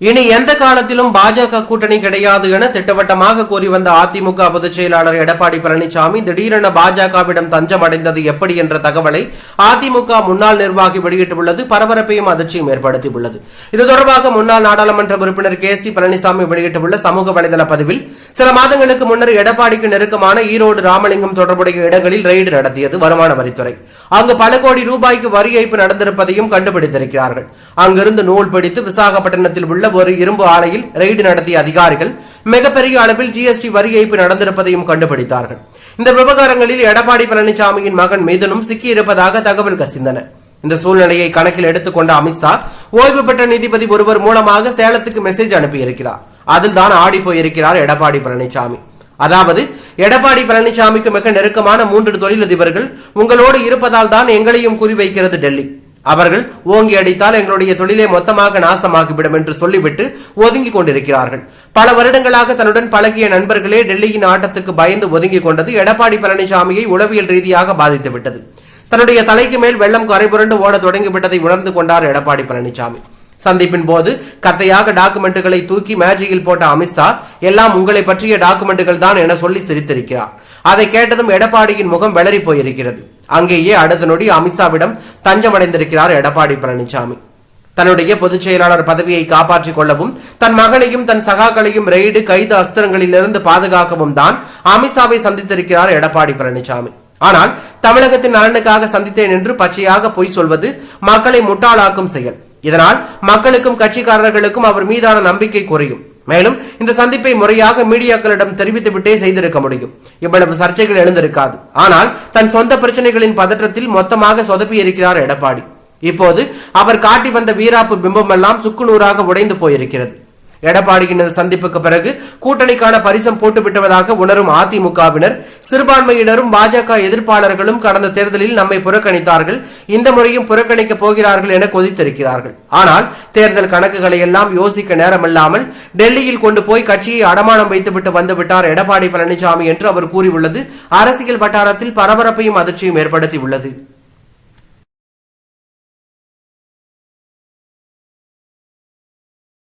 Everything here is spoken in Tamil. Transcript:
இனி எந்த காலத்திலும் பாஜக கூட்டணி கிடையாது என திட்டவட்டமாக கூறி வந்த அதிமுக பொதுச் செயலாளர் எடப்பாடி பழனிசாமி திடீரென பாஜகவிடம் தஞ்சம் அடைந்தது எப்படி என்ற தகவலை அதிமுக முன்னாள் நிர்வாகி வெளியிட்டுள்ளது. பரபரப்பையும் அதிர்ச்சியும் ஏற்படுத்தியுள்ளது. இது தொடர்பாக முன்னாள் நாடாளுமன்ற உறுப்பினர் கே சி பழனிசாமி வெளியிட்டுள்ள சமூக வலைதள பதிவில் சில மாதங்களுக்கு முன்னர் எடப்பாடிக்கு நெருக்கமான ஈரோடு ராமலிங்கம் தொடர்புடைய இடங்களில் ரெய்டு நடத்தியது வருமான வரித்துறை. அங்கு பல கோடி ரூபாய்க்கு வரி ஏய்ப்பு நடந்திருப்பதையும் கண்டுபிடித்திருக்கிறார்கள். அங்கிருந்து நூல் பிடித்து விசாகப்பட்டினத்தில் உள்ள உள்ள ஒரு இரும்பு ஆலையில் ரெய்டு நடத்திய அதிகாரிகள் மிகப்பெரிய அளவில் ஜிஎஸ்டி வரி ஏய்ப்பு நடந்திருப்பதையும் கண்டுபிடித்தார்கள். இந்த விவகாரங்களில் எடப்பாடி பழனிசாமியின் மகன் மீதனும் சிக்கியிருப்பதாக தகவல் கசிந்தன. இந்த சூழ்நிலையை கணக்கில் எடுத்துக்கொண்ட அமித்ஷா ஓய்வு பெற்ற நீதிபதி ஒருவர் மூலமாக சேலத்துக்கு மெசேஜ் அனுப்பியிருக்கிறார். அதில் தான் ஆடி போயிருக்கிறார் எடப்பாடி பழனிசாமி. அதாவது எடப்பாடி பழனிசாமிக்கு மிக நெருக்கமான மூன்று தொழிலதிபர்கள் உங்களோடு இருப்பதால் தான் எங்களையும் குறிவைக்கிறது டெல்லி. அவர்கள் ஓங்கி அடித்தால் எங்களுடைய தொழிலை மொத்தமாக நாசமாகிவிடும் என்று சொல்லிவிட்டு ஒதுங்கிக் கொண்டிருக்கிறார்கள். பல வருடங்களாக தன்னுடன் பழகிய நண்பர்களே டெல்லியின் ஆட்டத்துக்கு பயந்து ஒதுங்கி கொண்டது எடப்பாடி பழனிசாமியை உளவியல் ரீதியாக பாதித்துவிட்டது தன்னுடைய தலைக்கு மேல் வெள்ளம் கரைபுரண்டு ஓட தொடங்கிவிட்டதை உணர்ந்து கொண்டார் எடப்பாடி பழனிசாமி. சந்திப்பின் போது கத்தையாக டாக்குமெண்ட்டுகளை தூக்கி மேஜிக்கில் போட்ட அமித்ஷா எல்லாம் உங்களை பற்றிய டாக்குமெண்ட்டுகள் தான் என சொல்லி சிரித்திருக்கிறார். அதை கேட்டதும் எடப்பாடியின் முகம் வெளறி போயிருக்கிறது. அங்கேயே அடுத்த நொடி அமித்ஷாவிடம் தஞ்சமடைந்திருக்கிறார் எடப்பாடி பழனிசாமி தன்னுடைய பொதுச் செயலாளர் பதவியை காப்பாற்றிக் கொள்ளவும் தன் மகனையும் தன் சகாக்களையும் ரெய்டு கைது அஸ்திரங்களிலிருந்து பாதுகாக்கவும் தான் அமித்ஷாவை சந்தித்திருக்கிறார் எடப்பாடி பழனிசாமி ஆனால் தமிழகத்தின் நலனுக்காக சந்தித்தேன் என்று பச்சையாக பொய் சொல்வது மக்களை முட்டாளாக்கும் செயல். இதனால் மக்களுக்கும் கட்சிக்காரர்களுக்கும் அவர் மீதான நம்பிக்கை குறையும். மேலும் இந்த சந்திப்பை முறையாக மீடியாக்களிடம் தெரிவித்துவிட்டே செய்திருக்க முடியும். இவ்வளவு சர்ச்சைகள் எழுந்திருக்காது. ஆனால் தன் சொந்த பிரச்சனைகளின் பதற்றத்தில் மொத்தமாக சொதப்பி இருக்கிறார் எடப்பாடி. இப்போது அவர் காட்டி வந்த வீராப்பு பிம்பமெல்லாம் சுக்குநூறாக உடைந்து போயிருக்கிறது. எடப்பாடியின் சந்திப்புக்கு பிறகு கூட்டணிக்கான பரிசம் போட்டுவிட்டுவதாக உணரும் அதிமுகவினர் சிறுபான்மையினரும் பாஜக எதிர்ப்பாளர்களும் கடந்த தேர்தலில் நம்மை புறக்கணித்தார்கள். இந்த முறையும் புறக்கணிக்க போகிறார்கள் என கொதித்திருக்கிறார்கள். ஆனால் தேர்தல் கணக்குகளை எல்லாம் யோசிக்க நேரமில்லாமல் டெல்லியில் கொண்டு போய் கட்சியை அடமானம் வைத்துவிட்டு வந்துவிட்டார் எடப்பாடி பழனிசாமி என்று அவர் கூறியுள்ளது. அரசியல் வட்டாரத்தில் பரபரப்பையும் அதிர்ச்சியும் ஏற்படுத்தியுள்ளது.